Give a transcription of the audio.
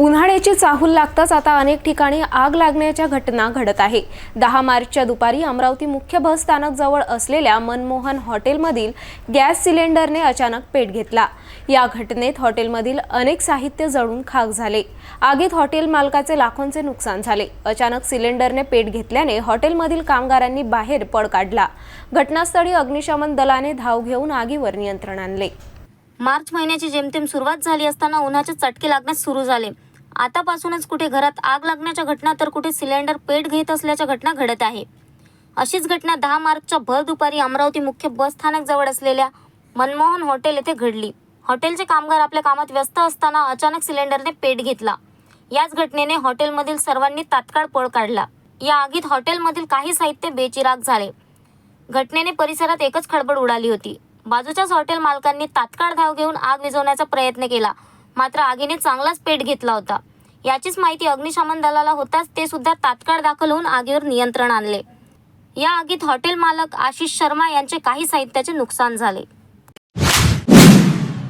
उन्हाळ्याची चाहूल लागताच आता अनेक ठिकाणी आग लागण्याच्या घटना घडत आहे. दहा मार्चच्या दुपारी अमरावती मुख्य बस स्थानक जवळ असलेल्या मनमोहन हॉटेलमधील गॅस सिलेंडरने अचानक पेट घेतला. या घटनेत हॉटेलमधील अनेक साहित्य जळून खाक झाले. आगीत हॉटेल मालकाचे लाखोंचे नुकसान झाले. अचानक सिलेंडरने पेट घेतल्याने हॉटेलमधील कामगारांनी बाहेर पळ काढला. घटनास्थळी अग्निशमन दलाने धाव घेऊन आगीवर नियंत्रण आणले. मार्च महिन्याची जेमतेम सुरुवात झाली असताना उन्हाचे चटके लागण्यास सुरू झाले. आतापासूनच कुठे घरात आग लागण्याच्या घटना तर कुठे सिलेंडर पेट घेत असल्याच्या घटना घडत आहे. अशीच घटना दहा मार्चच्या भर दुपारी अमरावती मुख्य बस स्थानक जवळ असलेल्या मनमोहन हॉटेल येथे घडली. हॉटेलचे कामगार आपल्या कामात व्यस्त असताना अचानक सिलेंडरने पेट घेतला. याच घटनेने हॉटेलमधील सर्वांनी तात्काळ पळ काढला. या आगीत हॉटेलमधील काही साहित्य बेचिराग झाले. घटनेने परिसरात एकच खळबळ उडाली होती. बाजूच्याच हॉटेल मालकांनी तात्काळ धाव घेऊन आग विझवण्याचा प्रयत्न केला. मात्र आगीने चांगलाच पेट घेतला होता. याचीच माहिती अग्निशमन दलाला होताच ते सुद्धा तात्काळ दाखल होऊन आगीवर नियंत्रण आणले. या आगीत हॉटेल मालक आशिष शर्मा यांचे काही साहित्याचे नुकसान झाले.